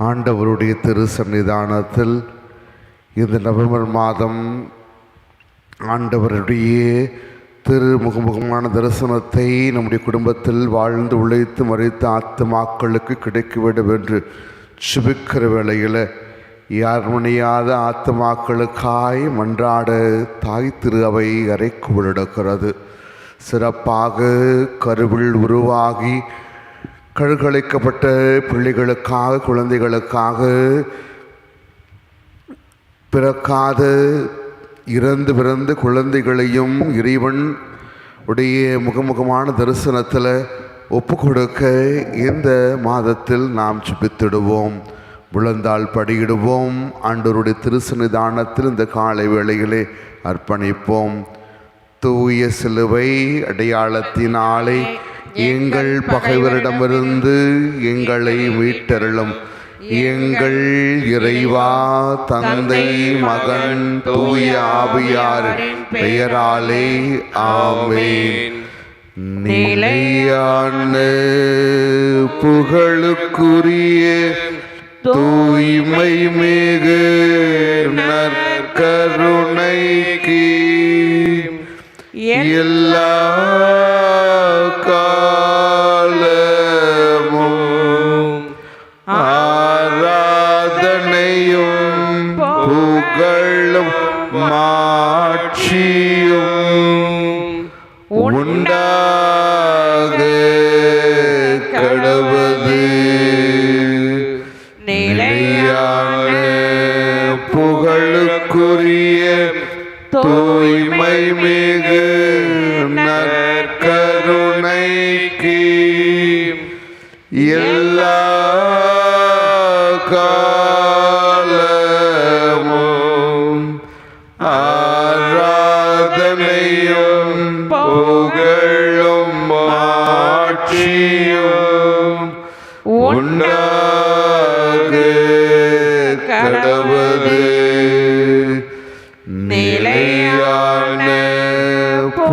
ஆண்டவருடைய திரு சன்னிதானத்தில் இந்த நவம்பர் மாதம் ஆண்டவருடைய திரு முகமுகமான தரிசனத்தை நம்முடைய குடும்பத்தில் வாழ்ந்து உழைத்து மறைத்த ஆத்மாக்களுக்கு கிடைக்க வேண்டும் என்று சுபிக்கிற வேளையில் யார் முனையாத ஆத்மாக்களுக்காய் மன்றாட தாய் திரு அவை அறைக்கு விடுக்கிறது சிறப்பாக கருவில் உருவாகி கழுகழைக்கப்பட்ட பிள்ளைகளுக்காக குழந்தைகளுக்காக பிறக்காத இறந்து பிறந்த குழந்தைகளையும் இறைவன் உடைய முகமுகமான தரிசனத்தில் ஒப்பு கொடுக்க இந்த மாதத்தில் நாம் சுபித்திடுவோம் விழுந்தால் படியிடுவோம். ஆண்டோருடைய திருசன்னிதானத்தில் இந்த காலை வேளையிலே அர்ப்பணிப்போம். தூய சிலுவை அடையாளத்தினாலே எங்கள் பகைவரிடமிருந்து எங்களை மீட்டருளும். எங்கள் இறைவா தந்தை மகன் தூய ஆவியார் பெயராலே ஆமென். நிலையான புகழுக்குரிய தூய்மை மிகு நற்கருணைக்கு எல்லா தூய்மை மிகு நற்கருணைக்கு. எல்லா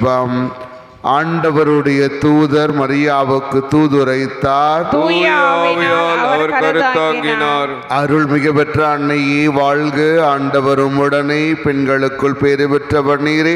சிவம் ஆண்டவருடைய தூதர் மரியாவுக்கு தூதுரைத்தார். கருத்தாங்கினார் அருள்மிகு பெற்ற அன்னையே வாழ்க. ஆண்டவர் உம்முடனே பெண்களுக்குள் பேறு பெற்றவர் நீரே.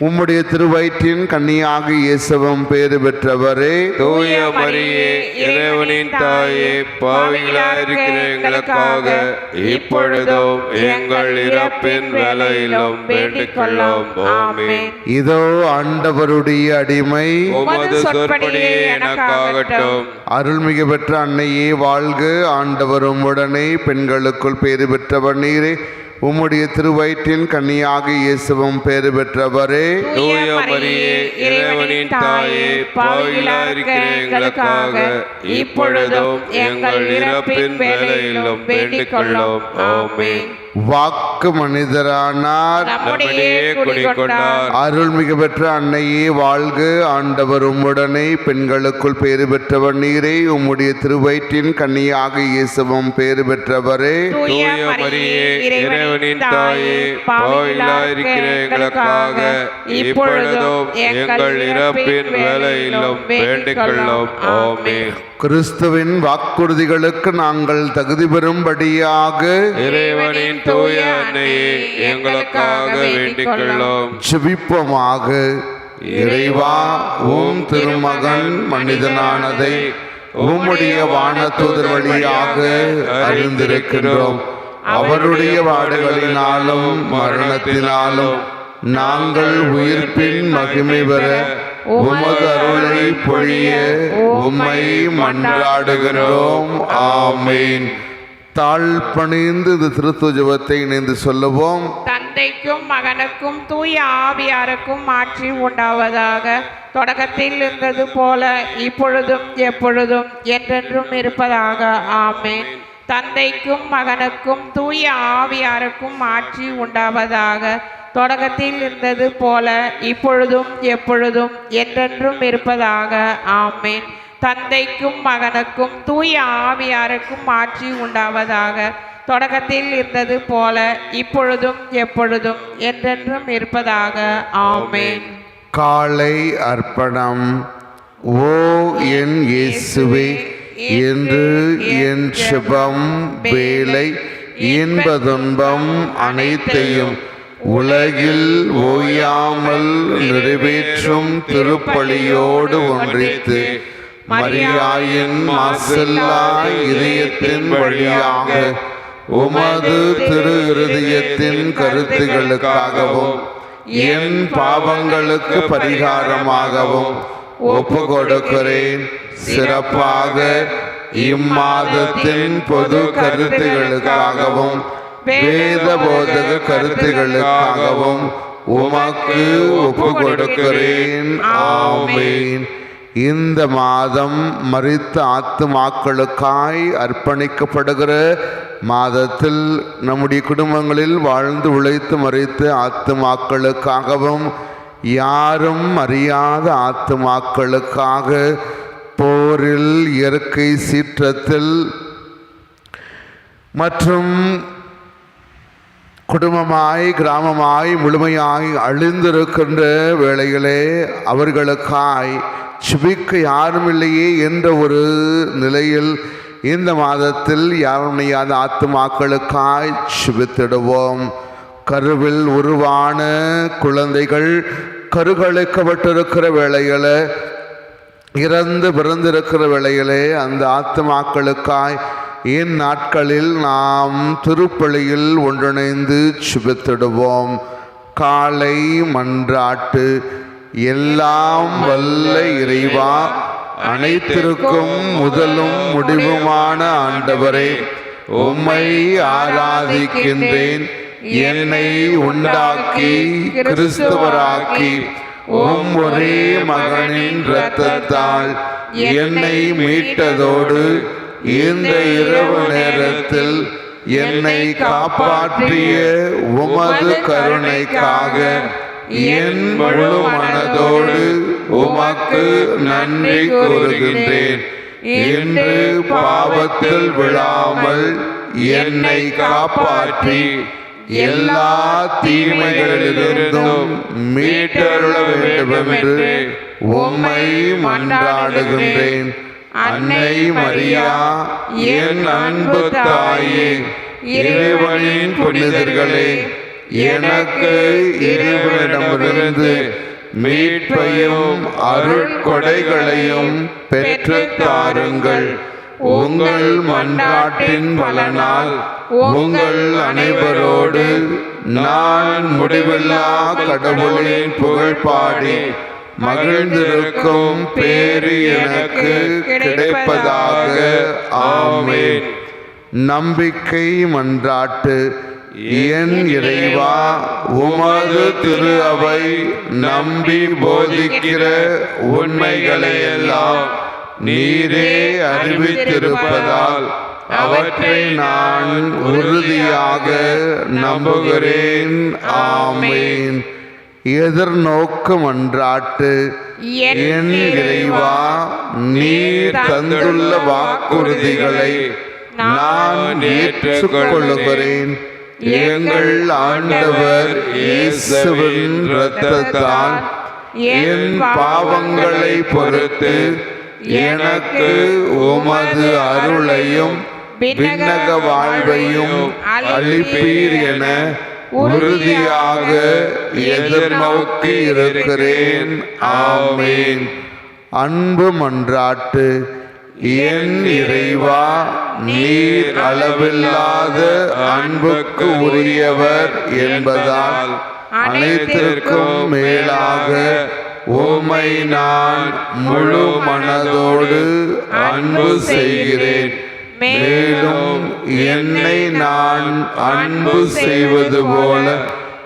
உம்முடைய திருவயிற்றின் கன்னியாக இயேசுவும் பேறு பெற்றவரே. தூய மரியே இறைவனின் தாயே பாவிகளாயிருக்கிற எங்களுக்காக இப்பொழுதும் எங்கள் இறப்பின் வேலையிலும் வேண்டிக் கொள்ளும் ஆமென். இதோ ஆண்டவருடைய அடிமை. உமது சொற்படியே எனக்காகட்டும். அருள்மிகு பெற்ற அன்னையே வாழ்க. ஆண்டவர் உம்முடனே பெண்களுக்குள் பேறு பெற்றவர் நீரே. உம்முடைய திருவயிற்றின் கன்னியாகி இயேசுவும் பேறு பெற்றவரே. தூய மரியே இறைவனின் தாயே பாவிகளாயிருக்கிற எங்களுக்காக இப்பொழுதும் எங்கள் இறப்பின் வேலையிலும் வேண்டிக் கொள்ளும் ஆமென். வாக்கு மனிதரானார். அருள்மிகு பெற்ற அன்னையே வாழ்க. ஆண்டவர் உம்முடனே பெண்களுக்குள் பேறு பெற்றவர் நீரே. உம்முடைய திருவயிற்றின் கன்னியாக இயேசுவும் பேறு பெற்றவரே. இறைவனின் தாயே பாவிகளாயிருக்கிற எங்களுக்காக இப்பொழுதும் எங்கள் இறப்பின் வேலையிலும் வேண்டிக் கொள்ளும் ஆமென். கிறிஸ்துவின் வாக்குறுதிகளுக்கு நாங்கள் தகுதி பெறும்படியாக இறைவனின் தூய அன்னையே எங்களுக்காக வேண்டிக் கொள்ளும் ஜெபிப்போமாக இறைவா உம் திருமகன் மனிதனானதை உம்முடைய வானதூதர் வழியாக அறிந்திருக்கின்றோம். அவருடைய வாடுகளினாலும் மரணத்தினாலும் நாங்கள் உயிர்ப்பின் மகிமை பெற உமதருளை பொழிய உம்மை மன்றாடுகிறோம். ஆமீன். தாழ் பணிந்து இந்த திருத்துவ ஜபத்தை இணைந்து சொல்லுவோம். தந்தைக்கும் மகனுக்கும் தூய ஆவியாருக்கும் ஆட்சி உண்டாவதாக. தொடக்கத்தில் இருந்தது போல இப்பொழுதும் எப்பொழுதும் என்றென்றும் இருப்பதாக. ஆமேன். தந்தைக்கும் மகனுக்கும் தூய ஆவியாருக்கும் ஆட்சி உண்டாவதாக. தொடக்கத்தில் இருந்தது போல இப்பொழுதும் எப்பொழுதும் என்றென்றும் இருப்பதாக. ஆமேன். தந்தைக்கும் மகனுக்கும் தூய ஆவியாருக்கும் ஆட்சி உண்டாவதாக. தொடக்கத்தில் இருந்தது போல இப்பொழுதும் எப்பொழுதும் என்றென்றும் இருப்பதாக. ஆமேன். காலை அர்ப்பணம். ஓ என் இயேசுவே என்று என் சுபம் வேலை இன்ப துன்பம் அனைத்தையும் உலகில் ஓயாமல் நிறைவேற்றும் திருப்பலியோடு ஒன்றித்து மரியாயின் மாசல்லா இதயத்தின் வழியாக உமது திரு இருதயத்தின் கருத்துகளுக்காகவும் என் பாவங்களுக்கு பரிகாரமாகவும் ஒப்பு கொடுக்கிறேன் சிறப்பாக இம்மாதத்தின் பொது கருத்துகளுக்காகவும் வேத போதக கருத்துகளுக்காகவும் உமக்கு ஒப்பு கொடுக்கிறேன் ஆமேன். இந்த மாதம் மறித்த ஆத்துமாக்களுக்காய் அர்ப்பணிக்கப்படுகிற மாதத்தில் நம்முடைய குடும்பங்களில் வாழ்ந்து உழைத்து மறித்த ஆத்துமாக்களுக்காகவும் யாரும் அறியாத ஆத்துமாக்களுக்காக போரில் இயற்கை சீற்றத்தில் மற்றும் குடும்பமாய் கிராமமாய் முழுமையாய் அழிந்திருக்கின்ற வேளையிலே அவர்களுக்காய் சுபிக்க யாரும் இல்லையே என்ற ஒரு நிலையில் இந்த மாதத்தில் யாரும் ஆத்துமாக்களுக்காய் சுபித்திடுவோம். கருவில் உருவான குழந்தைகள் கருகழிக்கப்பட்டிருக்கிற வேளையில் இறந்து பிறந்திருக்கிற வேளையிலே அந்த ஆத்துமாக்களுக்காய் இந்நாட்களில் நாம் திருப்பலியில் ஒன்றிணைந்து சுபித்திடுவோம்? காலை மன்றாட்டு எல்லாம் வல்ல இறைவா அனைத்திற்கும் முதலும் முடிவுமான ஆண்டவரே உம்மை ஆராதிக்கின்றேன். என்னை உண்டாக்கி கிறிஸ்தவராக்கி உம் ஒரே மகனின் இரத்தத்தால் என்னை மீட்டதோடு இந்த இரவு நேரத்தில் என்னை காப்பாற்றிய உமது கருணைக்காக என் முழு மனதோடு உமக்கு நன்றி கூறுகின்றேன். இன்று பாவத்தில் விழாமல் என்னை காப்பாற்றி எல்லா தீமைகளிலிருந்தும் மீட்டருள வேண்டுமென்று உம்மை மன்றாடுகின்றேன். அன்னை மரியா என் அன்பு தாயே இறைவனின் புனிதர்களே எனக்கு இறைவனிடமிருந்து மீட்பையும் அருட்கொடைகளையும் பெற்றுத் தாருங்கள். உங்கள் மன்றாட்டின் பலனால் உங்கள் அனைவரோடு நான் முடிவில்லா கடவுளின் புகழ் பாடி மகிழ்ந்திருக்கும் பேறு எனக்கு கிடைப்பதாக. ஆமென். நம்பிக்கை மன்றாட்டு. என் இறைவா உமது திரு அவை நம்பி போதிக்கிற உண்மைகளை எல்லாம் நீரே அறிவித்திருப்பதால் அவற்றை நான் உறுதியாக நம்புகிறேன். ஆமேன். எதிர்நோக்கு மன்றாட்டு என் இறைவா நீர் தந்துள்ள வாக்குறுதிகளை நான் ஏற்றுக்கொள்ளுகிறேன். எங்கள் ஆண்டவர் இயேசுவின் இரத்தத்தால் என் பாவங்களை பொறுத்து எனக்கு உமது அருளையும் விண்ணக வாழ்வையும் அளிப்பீர் என உறுதியாக எதிர்நோக்கி இருக்கிறேன். ஆமேன். அன்பு மன்றாட்டு என் இறைவா நீர் அளவில்லாத அன்புக்கு உரியவர் என்பதால் அனைத்திற்கும் மேலாக உமை நான் முழு மனதோடு அன்பு செய்கிறேன். மேலும் என்னை நான் அன்பு செய்வது போல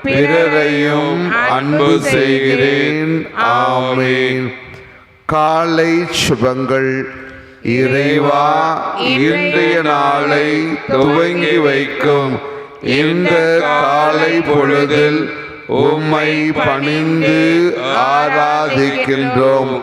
பிறரையும் அன்பு செய்கிறேன். ஆமேன். காலை சுபங்கள். இறைவா இன்றைய நாளை துவங்கி வைக்கும். இந்த காலை பொழுதில் உம்மை பணிந்து ஆராதிக்கின்றோம்.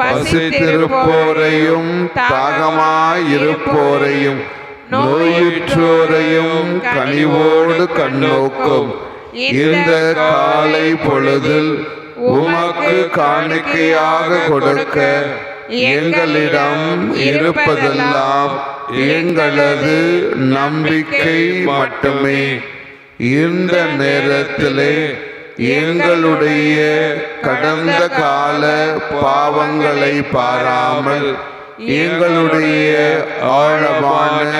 பசித்திருப்போரையும் தாகமாயிருப்போரையும் நோயுற்றோரையும் கனிவோடு கண்ணோக்கும். இந்த காலை பொழுதில் உமக்கு காணிக்கையாக கொடுக்க எங்களிடம் இருப்பதெல்லாம் எங்களது நம்பிக்கை மட்டுமே. இந்த நேரத்திலே எங்களுடைய கடந்த கால பாவங்களை பாராமல் எங்களுடைய ஆழமான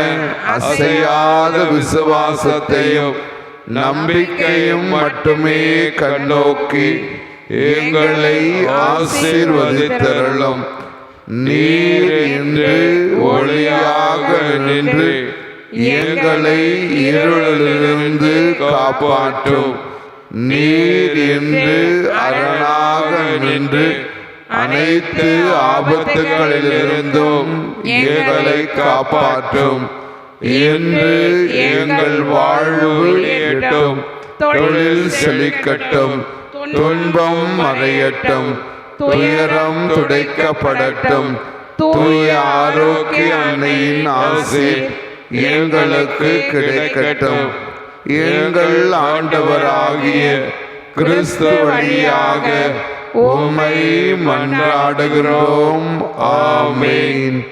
அசையாத விசுவாசத்தையும் நம்பிக்கையும் மட்டுமே கண்ணோக்கி எங்களை ஆசீர்வதித்தருளும். நீர் என்று ஒளியாக நின்று எங்களை இருளிலிருந்து காப்பாற்றும். நீர் என்று அரணாக நின்று அனைத்து ஆபத்துகளிலிருந்தும் எங்களை காப்பாற்றும். என்று எங்கள் வாழ்வு எட்டும் தொழில் செழிக்கட்டும். துன்பம் மறையட்டும். துயரம் துடைக்கப்படட்டும். தூய ஆரோக்கிய அன்னையின் ஆசை எங்களுக்கு கிடைக்கட்டும். எங்கள் ஆண்டவராகிய கிறிஸ்து வழியாக உம்மை மன்றாடுகிறோம். ஆமேன்.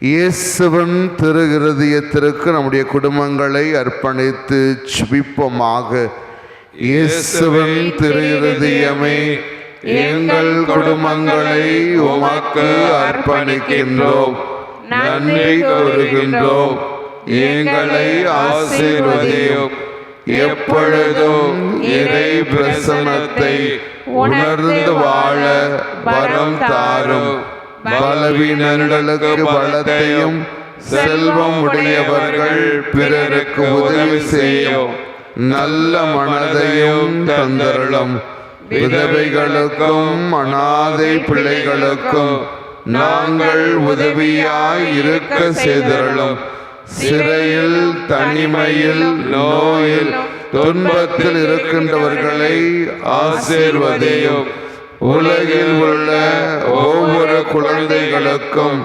இயேசுவன் திருகிருதியத்திற்கு நம்முடைய குடும்பங்களை அர்ப்பணித்து ஜெபிப்போமாக. இயேசுவன் திரு எங்கள் குடும்பங்களை உமக்கு அர்ப்பணிக்கின்றோம். நன்றி கூறுகின்றோம். எங்களை ஆசீர்வதியும். எப்பொழுதும் இறை பிரசனத்தை உணர்ந்து வாழ வரம் தாரும். பலவீனர்களுக்கு பலத்தையும் செல்வம் உடையவர்கள் பிறருக்கு உதவி செய்யும். நல்ல மனதையும் தந்தருளும். விதவைகளுக்கும் அனாதை பிள்ளைகளுக்கும் நாங்கள் உதவியாய் இருக்க செய்தருளும். சிறையில் தனிமையில் நோயில் துன்பத்தில் இருக்கின்றவர்களை ஆசீர்வதியும். உலகில் உள்ள ஒவ்வொரு குழந்தைகளுக்கும்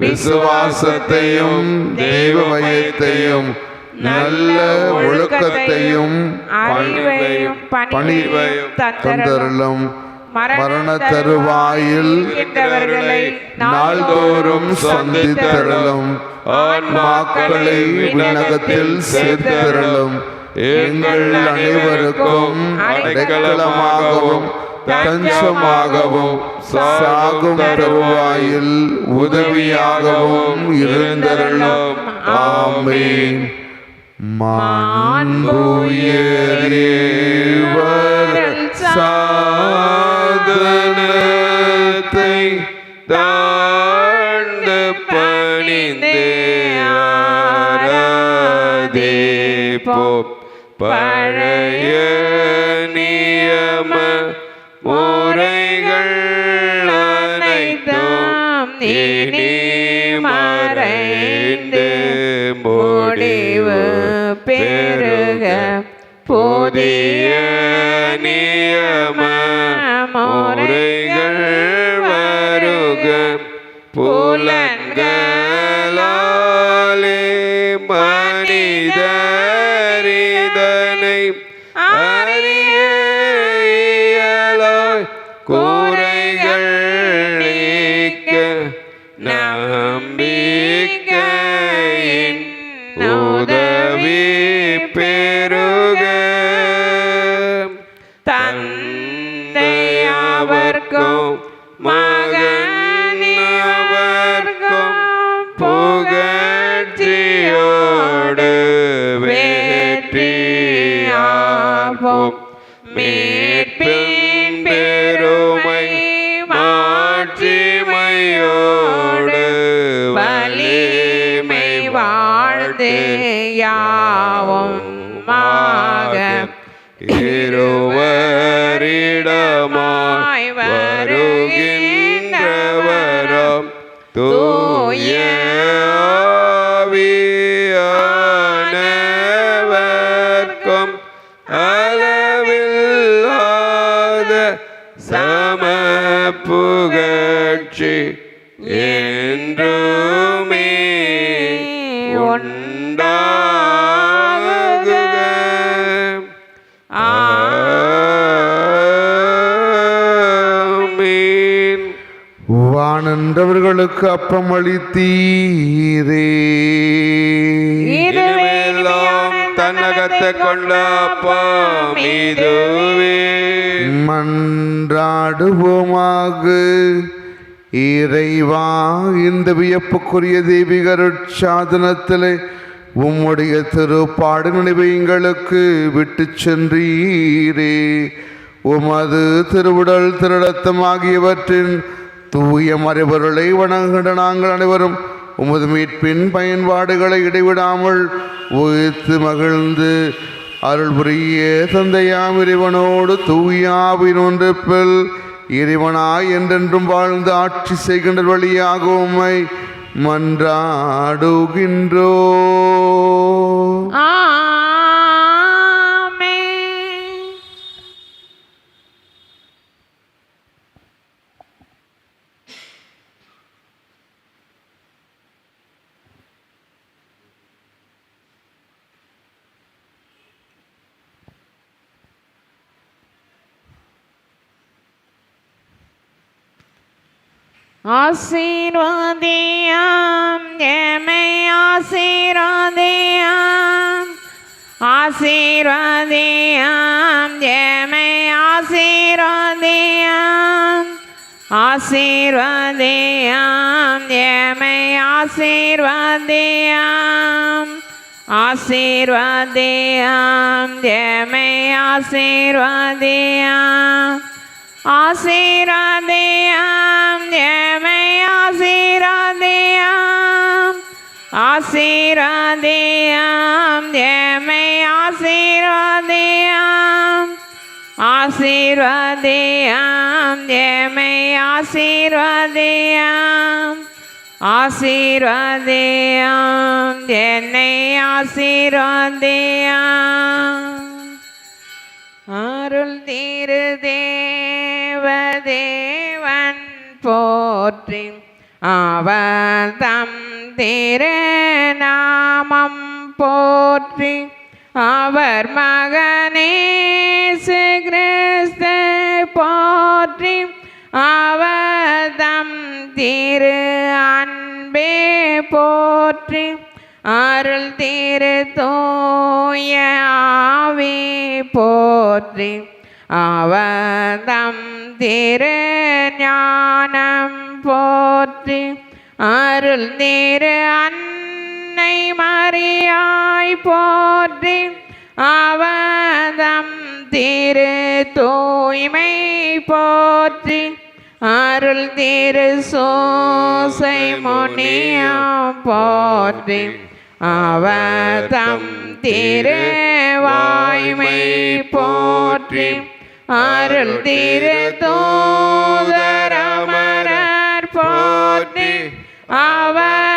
விசுவாசத்தையும் தெய்வ பயத்தையும் நல்ல ஒழுக்கத்தையும் பணிவையும் பணிவையும் தந்தரலும் மரண தருவாயில் நாள்தோறும் சந்தித்தருளும். ஆன்மாக்களை விண்ணகத்தில் சேர்த்தருளும். எங்கள் அனைவருக்கும் அடைக்கலமாகவும் தஞ்சமாகவும் சாகும் தருவாயில் உதவியாகவும் இருந்தருளும். ஆமேன். மாண்புயரேவர் சாதனத்தை தாழ்ந்து பணிந்து ஆராதிப்போம் பழைய நியம முறைகள் அனைத்தும் இனி மறைந்து முடிவு பெருக புதிய நியம முறைகள் வருக புலன்களாலே மனிதரிதனை அறியலாய் கூரைகள் நீக்க நான் மாக இருவரிடமாய் வானன்றவர்களுக்கு அப்பம் அளித்தீரே தன்னகத்தை கொண்ட அப்பா மீதுவே. மன்றாடுவோமாக. இறைவா இந்த வியப்புக்குரிய தெய்வீகருட்சாதனத்திலே உம்முடைய திருப்பாடு நினைவை எங்களுக்கு விட்டு சென்றீரே. உமது திருவுடல் திருடத்தம் ஆகியவற்றின் தூய மறைபொருளை வணங்குகின்ற நாங்கள் அனைவரும் உமது மீட்பின் பயன்பாடுகளை இடைவிடாமல் உயிர்த்து மகிழ்ந்து அருள் புரிய தந்தையாம் இறைவனோடு தூயாவின் பெல் இறைவனாய் என்றென்றும் வாழ்ந்து ஆட்சி செய்கின்ற வழியாக உம்மை மன்றாடுகின்றோ ஆசீர்வாதியாம் எமை ஆசீர்வாதியாம். ஆசீர்வாதியாம் எமை ஆசீர்வாதியாம். ஆசீர்வாதியாம் எமை ஆசீர்வாதியாம். ஆசீர்வாதியாம் எமை ஆசீர்வாதியாம். ஆசீராதேயாம் எமை ஆசீராதேயாம் ஆசீராதேயாம் எமை ஆசீர்வாதியாம் ஆசீர்வாதேயாம் எமை ஆசீர்வாதேயாம் ஆசீர்வாதேயாம் என்னை ஆசீர்வாதேயாம் அருள் தீருதே தேவன் போற்றி அவர் தம் திருநாமம் போற்றி அவர் மகனேசு கிறிஸ்து போற்றி அவர் தம் திரு அன்பே போற்றி அருள் திரு தூய ஆவி போற்றி அவதம் திரு ஞானம் போற்றி அருள் திரு அன்னை மறியாய் போற்றி அவதம் திரு தூய்மை போற்றி அருள் திரு சோசை முனியம் போற்றி அவதம் திரு வாய்மை போற்றி அருள் திரு தூதரமரர் போற்றி அவர்